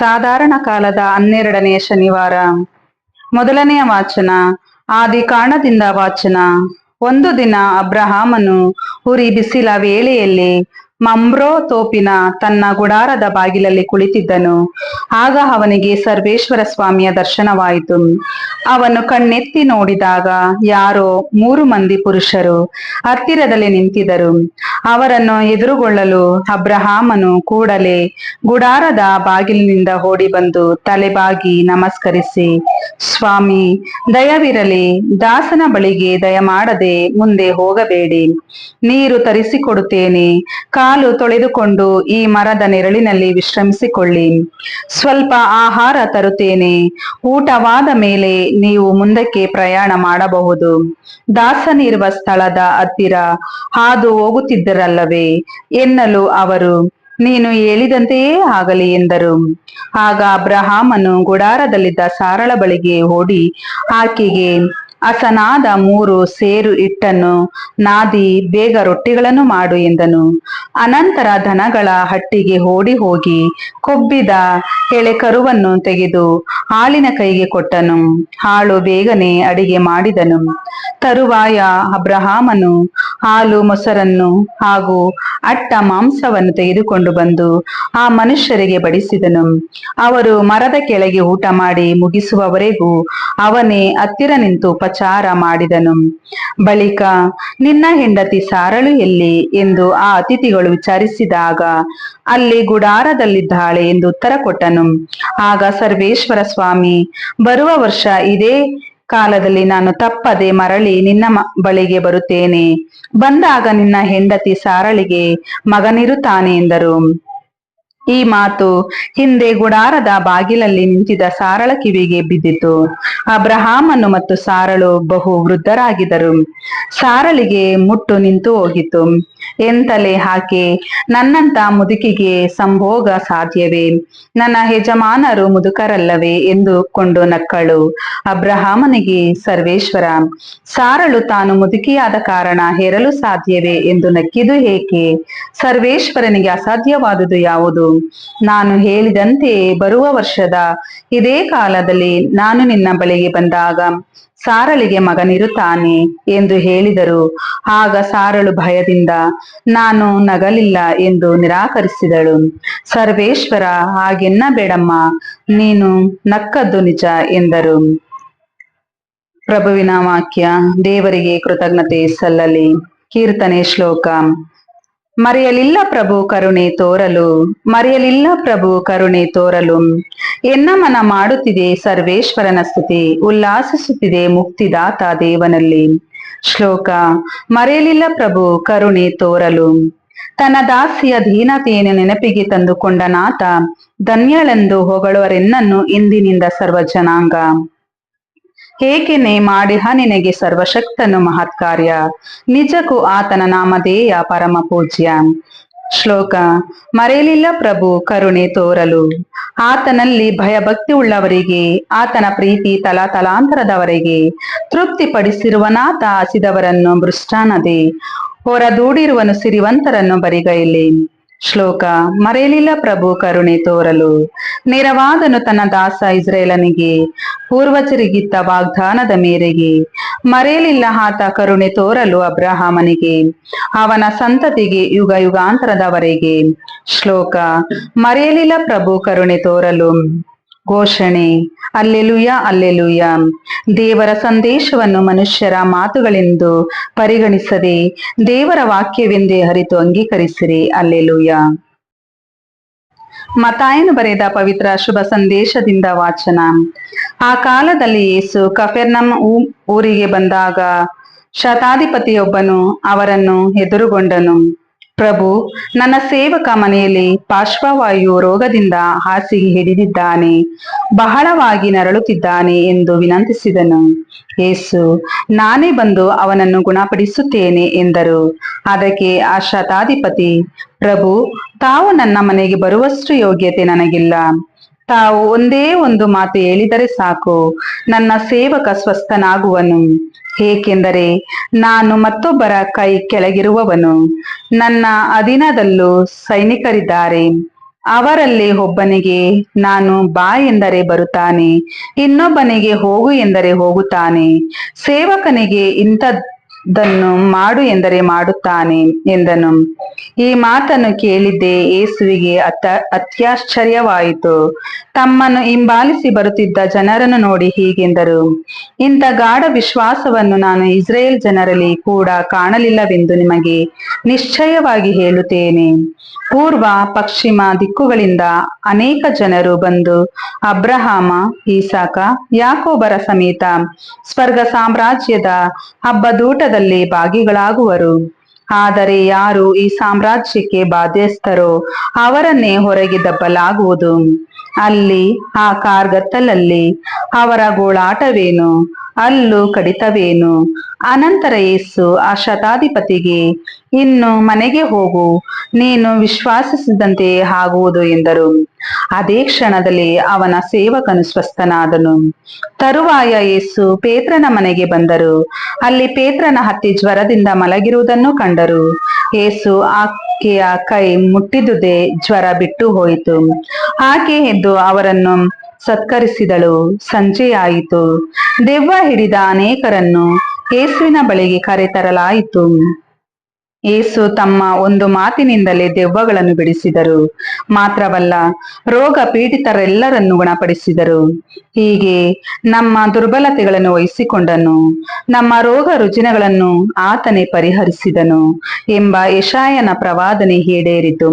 ಸಾಧಾರಣ ಕಾಲದ ಹನ್ನೆರಡನೆಯ ಶನಿವಾರ. ಮೊದಲನೆಯ ವಾಚನ, ಆದಿ ಕಾರಣದಿಂದ ವಾಚನ. ಒಂದು ದಿನ ಅಬ್ರಹಾಮನು ಉರಿ ಬಿಸಿಲ ವೇಳೆಯಲ್ಲಿ ಮಂಬ್ರೋ ತೋಪಿನ ತನ್ನ ಗುಡಾರದ ಬಾಗಿಲಲ್ಲಿ ಕುಳಿತಿದ್ದನು. ಆಗ ಅವನಿಗೆ ಸರ್ವೇಶ್ವರ ಸ್ವಾಮಿಯ ದರ್ಶನವಾಯಿತು. ಅವನು ಕಣ್ಣೆತ್ತಿ ನೋಡಿದಾಗ ಯಾರೋ ಮೂರು ಮಂದಿ ಪುರುಷರು ಹತ್ತಿರದಲ್ಲಿ ನಿಂತಿದ್ದರು. ಅವರನ್ನು ಎದುರುಗೊಳ್ಳಲು ಅಬ್ರಹಾಮನು ಕೂಡಲೇ ಗುಡಾರದ ಬಾಗಿಲಿನಿಂದ ಓಡಿ ಬಂದು ತಲೆಬಾಗಿ ನಮಸ್ಕರಿಸಿ, ಸ್ವಾಮಿ, ದಯವಿರಲಿ, ದಾಸನ ಬಳಿಗೆ ದಯಮಾಡದೆ ಮುಂದೆ ಹೋಗಬೇಡಿ. ನೀರು ತರಿಸಿಕೊಡುತ್ತೇನೆ. ಕಾಲು ತೊಳೆದುಕೊಂಡು ಈ ಮರದ ನೆರಳಿನಲ್ಲಿ ವಿಶ್ರಮಿಸಿಕೊಳ್ಳಿ. ಸ್ವಲ್ಪ ಆಹಾರ ತರುತ್ತೇನೆ. ಊಟವಾದ ಮೇಲೆ ನೀವು ಮುಂದಕ್ಕೆ ಪ್ರಯಾಣ ಮಾಡಬಹುದು. ದಾಸನಿರುವ ಸ್ಥಳದ ಹತ್ತಿರ ಹಾದು ಹೋಗುತ್ತಿದ್ದರಲ್ಲವೇ? ಎನ್ನಲು ಅವರು, ನೀನು ಹೇಳಿದಂತೆಯೇ ಆಗಲಿ ಎಂದರು. ಆಗ ಅಬ್ರಹಾಮನು ಗುಡಾರದಲ್ಲಿದ್ದ ಸಾರಳ ಬಳಿಗೆ ಓಡಿ ಆಕೆಗೆ ಹಸನಾದ ಮೂರು ಸೇರು ಹಿಟ್ಟನ್ನು ನಾದಿ, ಬೇಗ ರೊಟ್ಟಿಗಳನ್ನು ಮಾಡು ಎಂದನು. ಅನಂತರ ದನಗಳ ಹಟ್ಟಿಗೆ ಓಡಿ ಹೋಗಿ ಕೊಬ್ಬಿದ ಎಳೆ ಕರುವನ್ನು ತೆಗೆದು ಹಾಲಿನ ಕೈಗೆ ಕೊಟ್ಟನು. ಹಾಳು ಬೇಗನೆ ಅಡಿಗೆ ಮಾಡಿದನು. ತರುವಾಯ ಅಬ್ರಹಾಮನು ಹಾಲು, ಮೊಸರನ್ನು ಹಾಗೂ ಅಟ್ಟ ಮಾಂಸವನ್ನು ತೆಗೆದುಕೊಂಡು ಬಂದು ಆ ಮನುಷ್ಯರಿಗೆ ಬಡಿಸಿದನು. ಅವರು ಮರದ ಕೆಳಗೆ ಊಟ ಮಾಡಿ ಮುಗಿಸುವವರೆಗೂ ಅವನೇ ಹತ್ತಿರ ನಿಂತು ಉಪಚಾರ ಮಾಡಿದನು. ಬಳಿಕ, ನಿನ್ನ ಹೆಂಡತಿ ಸಾರಳು ಎಲ್ಲಿ ಎಂದು ಆ ಅತಿಥಿಗಳು ವಿಚಾರಿಸಿದಾಗ, ಅಲ್ಲಿ ಗುಡಾರದಲ್ಲಿದ್ದಾಳೆ ಎಂದು ಉತ್ತರ ಕೊಟ್ಟನು. ಆಗ ಸರ್ವೇಶ್ವರ ಸ್ವಾಮಿ, ಬರುವ ವರ್ಷ ಇದೇ ಕಾಲದಲ್ಲಿ ನಾನು ತಪ್ಪದೆ ಮರಳಿ ನಿನ್ನ ಬಳಿಗೆ ಬರುತ್ತೇನೆ. ಬಂದಾಗ ನಿನ್ನ ಹೆಂಡತಿ ಸಾರಳಿಗೆ ಮಗನಿರುತ್ತಾನೆ ಎಂದರು. ಈ ಮಾತು ಹಿಂದೆ ಗುಡಾರದ ಬಾಗಿಲಲ್ಲಿ ನಿಂತಿದ್ದ ಸಾರಳ ಕಿವಿಗೆ ಬಿದ್ದಿತು. ಅಬ್ರಹಾಮನು ಮತ್ತು ಸಾರಳು ಬಹು ವೃದ್ಧರಾಗಿದ್ದರು. ಸಾರಳಿಗೆ ಮುಟ್ಟು ನಿಂತು ಹೋಗಿತು ಎಂತಲೇ ಹಾಕಿ ನನ್ನಂತ ಮುದುಕಿಗೆ ಸಂಭೋಗ ಸಾಧ್ಯವೇ? ನನ್ನ ಯಜಮಾನರು ಮುದುಕರಲ್ಲವೇ ಎಂದುಕೊಂಡು ನಕ್ಕಳು ಅಬ್ರಹಾಮನಿಗೆ ಸರ್ವೇಶ್ವರ. ಸಾರಳು ತಾನು ಮುದುಕಿಯಾದ ಕಾರಣ ಹೇರಲು ಸಾಧ್ಯವೇ ಎಂದು ನಕ್ಕಿದು ಏಕೆ? ಸರ್ವೇಶ್ವರನಿಗೆ ಅಸಾಧ್ಯವಾದುದು ಯಾವುದು? ನಾನು ಹೇಳಿದಂತೆ ಬರುವ ವರ್ಷದ ಇದೇ ಕಾಲದಲ್ಲಿ ನಾನು ನಿನ್ನ ಬಳಿಗೆ ಬಂದಾಗ ಸಾರಳಿಗೆ ಮಗನಿರುತ್ತಾನೆ ಎಂದು ಹೇಳಿದರು. ಆಗ ಸಾರಳು ಭಯದಿಂದ, ನಾನು ನಗಲಿಲ್ಲ ಎಂದು ನಿರಾಕರಿಸಿದಳು. ಸರ್ವೇಶ್ವರ ಹಾಗೆನ್ನ ಬೇಡಮ್ಮ ನೀನು ನಕ್ಕದ್ದು ನಿಜ ಎಂದರು. ಪ್ರಭುವಿನ ವಾಕ್ಯ, ದೇವರಿಗೆ ಕೃತಜ್ಞತೆ ಸಲ್ಲಲಿ. ಕೀರ್ತನೆ ಶ್ಲೋಕ. ಮರೆಯಲಿಲ್ಲ ಪ್ರಭು ಕರುಣೆ ತೋರಲು, ಮರೆಯಲಿಲ್ಲ ಪ್ರಭು ಕರುಣೆ ತೋರಲು. ಎನ್ನ ಮನ ಮಾಡುತ್ತಿದೆ ಸರ್ವೇಶ್ವರನ ಸ್ತುತಿ, ಉಲ್ಲಾಸಿಸುತ್ತಿದೆ ಮುಕ್ತಿದಾತ ದೇವನಲ್ಲಿ. ಶ್ಲೋಕ, ಮರೆಯಲಿಲ್ಲ ಪ್ರಭು ಕರುಣೆ ತೋರಲು. ತನ್ನ ದಾಸಿಯ ಧೀನತೆಯನ್ನು ನೆನಪಿಗೆ ತಂದುಕೊಂಡ ನಾಥ, ಧನ್ಯಳೆಂದು ಹೊಗಳುವರೆನ್ನನ್ನು ಇಂದಿನಿಂದ ಸರ್ವ ಜನಾಂಗ ಹೇಗೆನೆ ಮಾಡಿಹ ನಿನಗೆ ಸರ್ವಶಕ್ತನು ಮಹತ್ಕಾರ್ಯ? ನಿಜಕ್ಕೂ ಆತನ ನಾಮಧೇಯ ಪರಮ ಪೂಜ್ಯ. ಶ್ಲೋಕ, ಮರೆಯಲಿಲ್ಲ ಪ್ರಭು ಕರುಣೆ ತೋರಲು. ಆತನಲ್ಲಿ ಭಯಭಕ್ತಿ ಉಳ್ಳವರಿಗೆ, ಆತನ ಪ್ರೀತಿ ತಲಾತಲಾಂತರದವರೆಗೆ ತೃಪ್ತಿಪಡಿಸಿರುವನಾತ ಹಸಿದವರನ್ನು ಮೃಷ್ಟಾನದೆ ಹೊರದೂಡಿರುವನು ಸಿರಿವಂತರನ್ನು ಬರಿಗೈಲಿ. ಶ್ಲೋಕ, ಮರೆಯಲಿಲ್ಲ ಪ್ರಭು ಕರುಣೆ ತೋರಲು. ನೆರವಾದನು ತನ್ನ ದಾಸ ಇಸ್ರೇಲನಿಗೆ ಪೂರ್ವಚರಿಗಿತ್ತ ವಾಗ್ದಾನದ ಮೇರೆಗೆ, ಮರೆಯಲಿಲ್ಲ ಆತ ಕರುಣೆ ತೋರಲು ಅಬ್ರಹಾಮನಿಗೆ, ಅವನ ಸಂತತಿಗೆ ಯುಗ ಯುಗಾಂತರದವರೆಗೆ. ಶ್ಲೋಕ, ಮರೆಯಲಿಲ್ಲ ಪ್ರಭು ಕರುಣೆ ತೋರಲು. ಘೋಷಣೆ. Hallelujah hallelujah. ದೇವರ ಸಂದೇಶವನ್ನು ಮನುಷ್ಯರ ಮಾತುಗಳೆಂದು ಪರಿಗಣಿಸದೆ ದೇವರ ವಾಕ್ಯವೆಂದೇ ಹರಿತು ಅಂಗೀಕರಿಸಿರಿ. ಅಲ್ಲೆಲುಯ. ಮತಾಯನು ಬರೆದ ಪವಿತ್ರ ಶುಭ ಸಂದೇಶದಿಂದ ವಾಚನ. ಆ ಕಾಲದಲ್ಲಿ ಯೇಸು ಕಫೆರ್ನಂ ಊರಿಗೆ ಬಂದಾಗ ಶತಾಧಿಪತಿಯೊಬ್ಬನು ಅವರನ್ನು ಎದುರುಗೊಂಡನು. ಪ್ರಭು, ನನ್ನ ಸೇವಕ ಮನೆಯಲ್ಲಿ ಪಾರ್ಶ್ವವಾಯು ರೋಗದಿಂದ ಹಾಸಿಗೆ ಹಿಡಿದಿದ್ದಾನೆ, ಬಹಳವಾಗಿ ನರಳುತ್ತಿದ್ದಾನೆ ಎಂದು ವಿನಂತಿಸಿದನು. ಯೇಸು ನಾನೇ ಬಂದು ಅವನನ್ನು ಗುಣಪಡಿಸುತ್ತೇನೆ ಎಂದರು. ಅದಕ್ಕೆ ಆ ಶತಾಧಿಪತಿ, ಪ್ರಭು, ತಾವು ನನ್ನ ಮನೆಗೆ ಬರುವಷ್ಟು ಯೋಗ್ಯತೆ ನನಗಿಲ್ಲ. ತಾವು ಒಂದೇ ಒಂದು ಮಾತು ಹೇಳಿದರೆ ಸಾಕು, ನನ್ನ ಸೇವಕ ಸ್ವಸ್ಥನಾಗುವನು. ಏಕೆಂದರೆ ನಾನು ಮತ್ತೊಬ್ಬರ ಕೈ ಕೆಳಗಿರುವವನು. ನನ್ನ ಅಧೀನದಲ್ಲೂ ಸೈನಿಕರಿದ್ದಾರೆ. ಅವರಲ್ಲಿ ಒಬ್ಬನಿಗೆ ನಾನು ಬಾ ಎಂದರೆ ಬರುತ್ತಾನೆ, ಇನ್ನೊಬ್ಬನಿಗೆ ಹೋಗು ಎಂದರೆ ಹೋಗುತ್ತಾನೆ. ಸೇವಕನಿಗೆ ಇಂಥದ್ದನ್ನು ಮಾಡು ಎಂದರೆ ಮಾಡುತ್ತಾನೆ ಎಂದನು. ಈ ಮಾತನ್ನು ಕೇಳಿದ್ದೇ ಏಸುವಿಗೆ ಅತ ಅತ್ಯಾಶ್ಚರ್ಯವಾಯಿತು. ತಮ್ಮನ್ನು ಹಿಂಬಾಲಿಸಿ ಬರುತ್ತಿದ್ದ ಜನರನ್ನು ನೋಡಿ ಹೀಗೆಂದರು. ಇಂಥ ಗಾಢ ವಿಶ್ವಾಸವನ್ನು ನಾನು ಇಸ್ರೇಲ್ ಜನರಲ್ಲಿ ಕೂಡ ಕಾಣಲಿಲ್ಲವೆಂದು ನಿಮಗೆ ನಿಶ್ಚಯವಾಗಿ ಹೇಳುತ್ತೇನೆ. ಪೂರ್ವ, ಪಶ್ಚಿಮ ದಿಕ್ಕುಗಳಿಂದ ಅನೇಕ ಜನರು ಬಂದು ಅಬ್ರಹಾಮ, ಈಸಾಕ, ಯಾಕೋಬರ ಸಮೇತ ಸ್ವರ್ಗ ಸಾಮ್ರಾಜ್ಯದ ಹಬ್ಬದೂಟದಲ್ಲಿ ಭಾಗಿಗಳಾಗುವರು. ಆದರೆ ಯಾರು ಈ ಸಾಮ್ರಾಜ್ಯಕ್ಕೆ ಬಾಧ್ಯಸ್ಥರೋ ಅವರನ್ನೇ ಹೊರಗೆ ದಬ್ಬಲಾಗುವುದು. ಅಲ್ಲಿ ಆ ಕಾರ್ಗತ್ತಲಲ್ಲಿ ಅವರ ಗೋಳಾಟವೇನು? ಅಲ್ಲು ಕಡಿತವೇನು? ಅನಂತರ ಯೇಸು ಆ ಶತಾಧಿಪತಿಗೆ, ಇನ್ನು ಮನೆಗೆ ಹೋಗು, ನೀನು ವಿಶ್ವಾಸಿಸಿದಂತೆ ಆಗುವುದು ಎಂದರು. ಅದೇ ಕ್ಷಣದಲ್ಲಿ ಅವನ ಸೇವಕನು ಸ್ವಸ್ಥನಾದನು. ತರುವಾಯ ಯೇಸು ಪೇತ್ರನ ಮನೆಗೆ ಬಂದರು. ಅಲ್ಲಿ ಪೇತ್ರನ ಹತ್ತಿ ಜ್ವರದಿಂದ ಮಲಗಿರುವುದನ್ನು ಕಂಡರು. ಯೇಸು ಆಕೆಯ ಕೈ ಮುಟ್ಟಿದುದೇ ಜ್ವರ ಬಿಟ್ಟು ಹೋಯಿತು. ಆಕೆ ಎದ್ದು ಅವರನ್ನು ಸತ್ಕರಿಸಿದಳು. ಸಂಜೆಯಾಯಿತು ದೆವ್ವ ಹಿಡಿದ ಅನೇಕರನ್ನು ಏಸುವಿನ ಬಳಿಗೆ ಕರೆತರಲಾಯಿತು. ಏಸು ತಮ್ಮ ಒಂದು ಮಾತಿನಿಂದಲೇ ದೆವ್ವಗಳನ್ನು ಬಿಡಿಸಿದರು. ಮಾತ್ರವಲ್ಲ, ರೋಗ ಪೀಡಿತರೆಲ್ಲರನ್ನು ಗುಣಪಡಿಸಿದರು. ಹೀಗೆ ನಮ್ಮ ದುರ್ಬಲತೆಗಳನ್ನು ವಹಿಸಿಕೊಂಡನು. ನಮ್ಮ ರೋಗ ರುಜಿನಗಳನ್ನು ಆತನೇ ಪರಿಹರಿಸಿದನು ಎಂಬ ಯಶಾಯನ ಪ್ರವಾದನೆ ಈಡೇರಿತು.